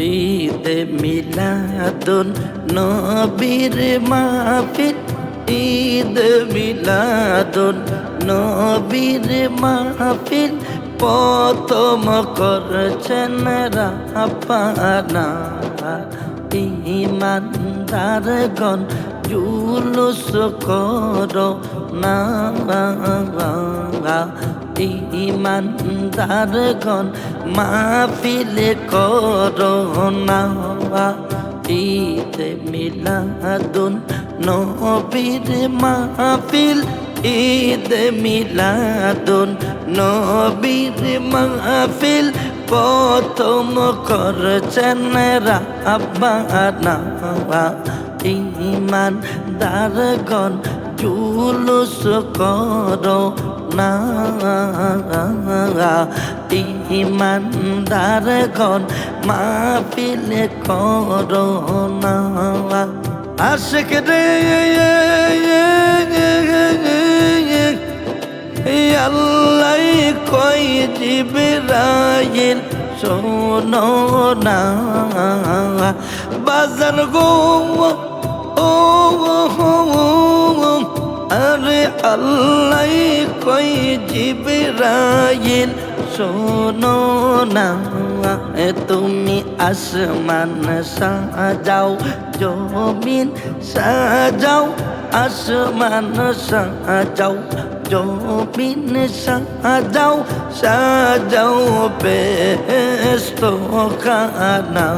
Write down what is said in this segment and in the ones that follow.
ঈদে মিলাদুন নবীর মাহফিল। ঈদ মিলাদুন নবীর মাহফিল। প্রথম করছেন রাপানা ইমানদারগণ জুলুস করো না ইমানদারগণ মাহফিল করো না। ঈদ মিলাদুন নবীর মাহফিল, ঈদ মিলাদুন নবীর মাহফিল। প্রথম করছেন রাব্বানা। ইমান দারগণ জুলুস করো না। ইমান দারগণ মাহফিল করো না। আশিক রে, আল্লাহ কই জিবরাইল শোনো না। বাজার গো ও আরে আল্লাহ কই জিবরাইল, শোনো না, তুমি আসমান সাজাও, জমিন সাজাও, আসমান সাজাও, জমিন সাজাও সাজাও বেস্ত খানা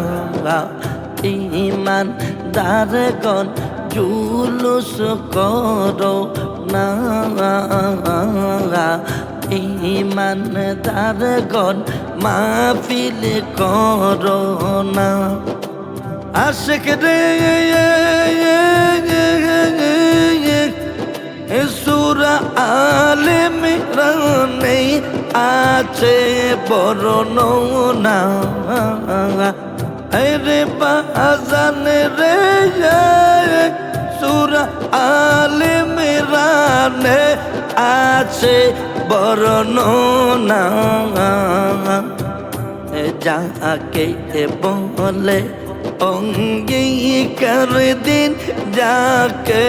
ইমান দারগণ জুলুস করো না। ইমান দারগণ মাহফিল করো না। আশিক রে সুরা আলে মিরানে আছে না রে বাজান রে সুরা আলে মিরানে আছে বরণ না। যাকে বলে, অঙ্গীকার দিন যাকে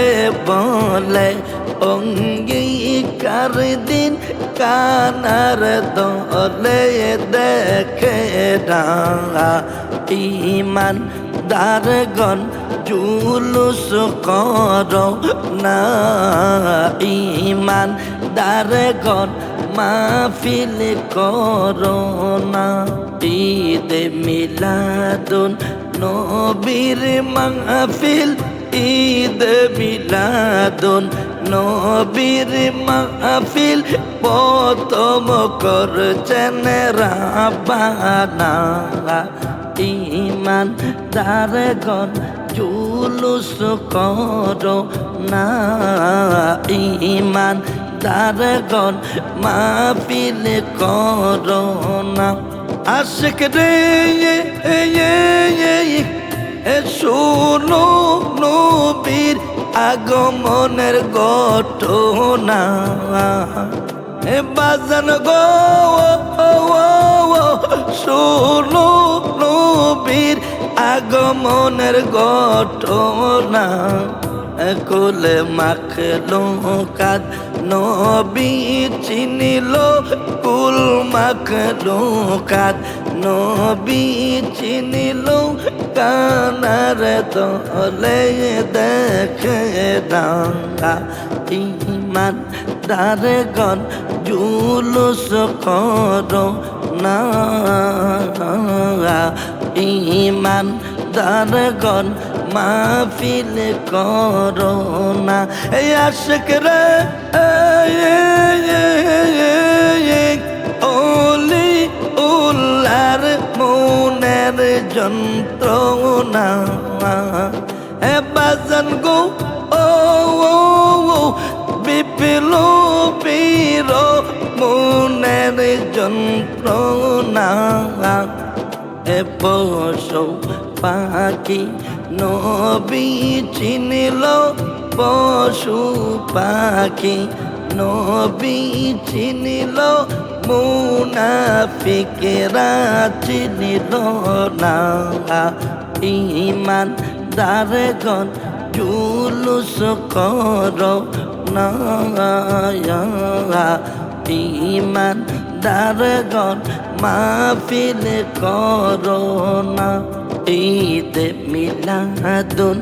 বলে, অঙ্গীকার দিন কানার দলে দেখে না। ইমান, দারগণ জুলুস কর না। ইমান, দারগণ মাহফিল করো না। ঈদ মিলাদুন নবীর মাহফিল, ঈদ মিলাদুন নবীর মাহফিল। প্রথম করছেন রাবানা। ইমান দারগণ জুলুস করো না। ইমান দারগণ মাহফিল করো না। আশিক রে, এ শোনো নবীর আগমনের ঘটনা। বাজান গো শোনো নবীর আগমনের ঘটনা, কোলে মাখলো কাদ নবী চিনিল, কুল মাখলো কাদ নবী চিনিল, কানার দলে দেখে ডাঙ্গা ইমান, দারগণ জুলুস করো না ইমান দারগণ মাহফিল করো না এই আশিক রে ওলি উল্লার মনের যন্ত্রণা এ বাজন গো যন্ত্রণা এ পাখি নবী চিনিল পশু পাখি নবী চিনিল মুনাফিকেরা চিনিল না ইমান দারগণ জুলুস কর না ইমান দারগণ মাহফিল করোনা ঈদ মিলাদুন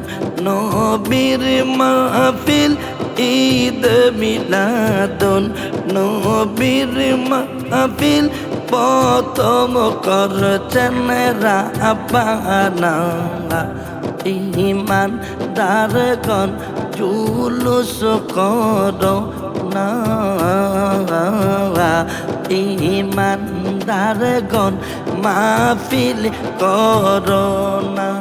নবীর মাহফিল। ঈদ মিলাদুন নবীর মাহফিল। প্রথম করছেন রাবানা ইমান দারগণ জুলুস করো না ইমান দারগণ মাহফিল করো না।